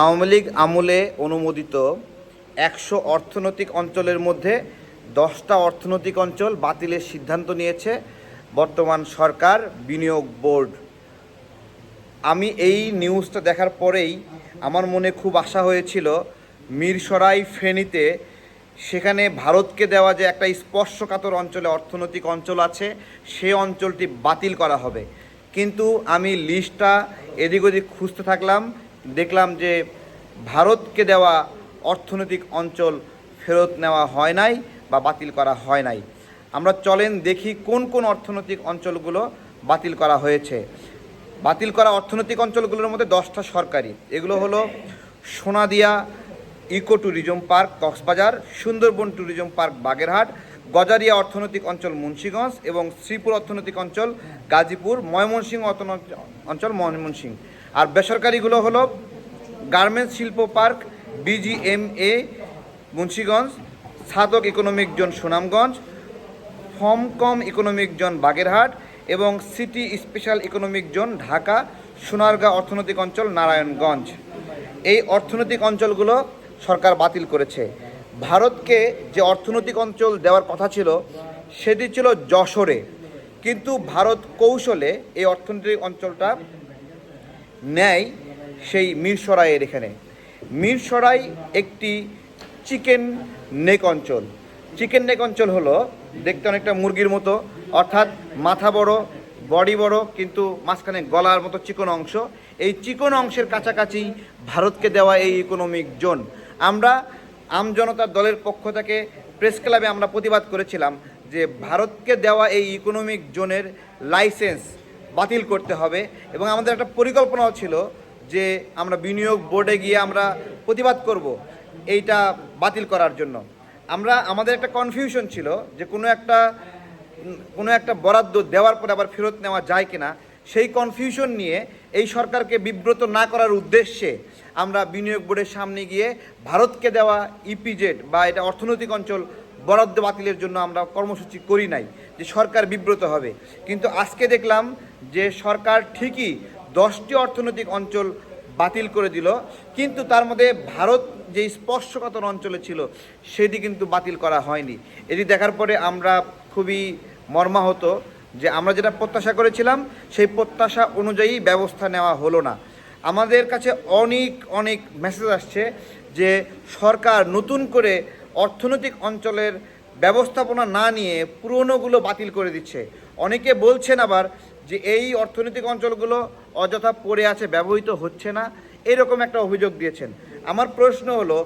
আওয়ামী লীগ আমলে অনুমোদিত একশো অর্থনৈতিক অঞ্চলের মধ্যে দশটা অর্থনৈতিক অঞ্চল বাতিলের সিদ্ধান্ত নিয়েছে বর্তমান সরকার বিনিয়োগ বোর্ড। আমি এই নিউজটা দেখার পরেই আমার মনে খুব আশা হয়েছিল মিরসরাই ফেনীতে সেখানে ভারতকে দেওয়া যে একটা স্পর্শকাতর অঞ্চলে অর্থনৈতিক অঞ্চল আছে, সে অঞ্চলটি বাতিল করা হবে। কিন্তু আমি লিস্টটা এদিক ওদিক খুঁজতে থাকলাম দেখলাম যে ভারতকে দেওয়া অর্থনৈতিক অঞ্চল ফেরত নেওয়া হয় নাই বা বাতিল করা হয় নাই। আমরা চলেন দেখি কোন কোন অর্থনৈতিক অঞ্চলগুলো বাতিল করা হয়েছে। বাতিল করা অর্থনৈতিক অঞ্চলগুলোর মধ্যে দশটা সরকারি। এগুলো হলো Sonadia eco tourism park, Cox's Bazar, Sundarban tourism park, Bagerhat, Gazaria অর্থনৈতিক অঞ্চল, মুন্সীগঞ্জ এবং শ্রীপুর অর্থনৈতিক অঞ্চল, গাজীপুর, ময়মনসিংহ অর্থনৈতিক অঞ্চল, ময়মনসিংহ। আর বেসরকারিগুলো হলো গার্মেন্টস শিল্প park BGMEA Munshiganj, Sadhak economic zone Sunamganj ফমকম economic zone Bagerhat এবং city special economic zone Dhaka, Sonargaon অর্থনৈতিক অঞ্চল নারায়ণগঞ্জ। এই অর্থনৈতিক অঞ্চলগুলো সরকার বাতিল করেছে। ভারতকে যে অর্থনৈতিক অঞ্চল দেওয়ার কথা ছিল, সেটি ছিল যশোরে। কিন্তু ভারত কৌশলে এই অর্থনৈতিক অঞ্চলটা নেয় সেই মিরসরাইয়ের এখানে। মিরসরাই একটি চিকেন নেক অঞ্চল। চিকেন নেক অঞ্চল হলো দেখতে অনেকটা মুরগির মতো, অর্থাৎ মাথা বড়, বডি বড়, কিন্তু মাঝখানে গলার মতো চিকন অংশ। এই চিকন অংশের কাছাকাছি ভারতকে দেওয়া এই ইকোনমিক জোন আমরা আমজনতার দলের পক্ষ থেকে প্রেস ক্লাবে আমরা প্রতিবাদ করেছিলাম যে ভারতকে দেওয়া এই ইকোনমিক জোনের লাইসেন্স বাতিল করতে হবে। এবং আমাদের একটা পরিকল্পনাও ছিল যে আমরা বিনিয়োগ বোর্ডে গিয়ে আমরা প্রতিবাদ করব এইটা বাতিল করার জন্য। আমরা, আমাদের একটা কনফিউশন ছিল যে কোনো একটা কোনো একটা বরাদ্দ দেওয়ার পরে আবার ফেরত নেওয়া যায় কিনা। সেই কনফিউশন নিয়ে এই সরকারকে বিব্রত না করার উদ্দেশ্যে আমরা বিনিয়োগ বোর্ডের সামনে গিয়ে ভারতকে দেওয়া ইপিজেড বা এটা অর্থনৈতিক অঞ্চল বরাদ্দ বাতিলের জন্য আমরা কর্মসূচি করি নাই। যে সরকার বিব্রত হবে। কিন্তু আজকে দেখলাম যে সরকার ঠিকই দশটি অর্থনৈতিক অঞ্চল বাতিল করে দিল, কিন্তু তার মধ্যে ভারত যে স্পর্শকাতর অঞ্চলে ছিল, সেটি কিন্তু বাতিল করা হয়নি। এটি দেখার পরে আমরা খুবই মর্মাহত যে আমরা যেটা প্রত্যাশা করেছিলাম, সেই প্রত্যাশা অনুযায়ী ব্যবস্থা নেওয়া হলো না। আমাদের কাছে অনেক অনেক মেসেজ আসছে যে সরকার নতুন করে অর্থনৈতিক অঞ্চলের ব্যবস্থাপনা না নিয়ে পুরনোগুলো বাতিল করে দিচ্ছে। অনেকে বলছেন আবার যে এই অর্থনৈতিক অঞ্চলগুলো অযথা পড়ে আছে, ব্যবহৃত হচ্ছে না, এরকম একটা অভিযোগ দিয়েছেন। আমার প্রশ্ন হলো,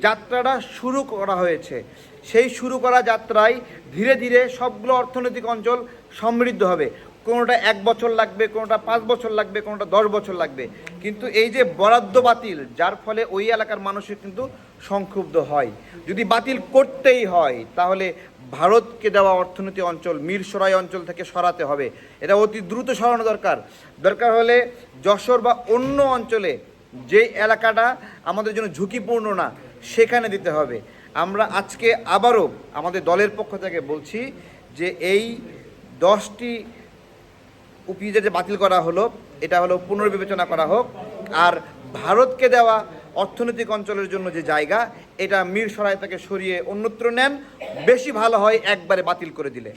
যাত্রাটা শুরু করা হয়েছে। সেই শুরু করা যাত্রায় ধীরে ধীরে সবগুলো অর্থনৈতিক অঞ্চল সমৃদ্ধ হবে। কোনোটা এক বছর লাগবে, কোনোটা পাঁচ বছর লাগবে, কোনোটা দশ বছর লাগবে। কিন্তু এই যে বরাদ্দ বাতিল, যার ফলে ওই এলাকার মানুষের কিন্তু সংক্ষুব্ধ হয়। যদি বাতিল করতেই হয়, তাহলে ভারতকে দেওয়া অর্থনীতি অঞ্চল মিরসরাই অঞ্চল থেকে সরাতে হবে। এটা অতি দ্রুত সরানো দরকার। দরকার হলে যশোর বা অন্য অঞ্চলে যে এলাকাটা আমাদের জন্য ঝুঁকিপূর্ণ না, সেখানে দিতে হবে। আমরা আজকে আবারও আমাদের দলের পক্ষ থেকে বলছি যে এই দশটি উপিজে যে বাতিল করা হলো, এটা হলো পুনর্বিবেচনা করা হোক। আর ভারতকে দেওয়া অর্থনৈতিক অঞ্চলের জন্য যে জায়গা, এটা মীর সরাই তাকে সরিয়ে অন্যত্র নেন। বেশি ভালো হয় একবারে বাতিল করে দিলে।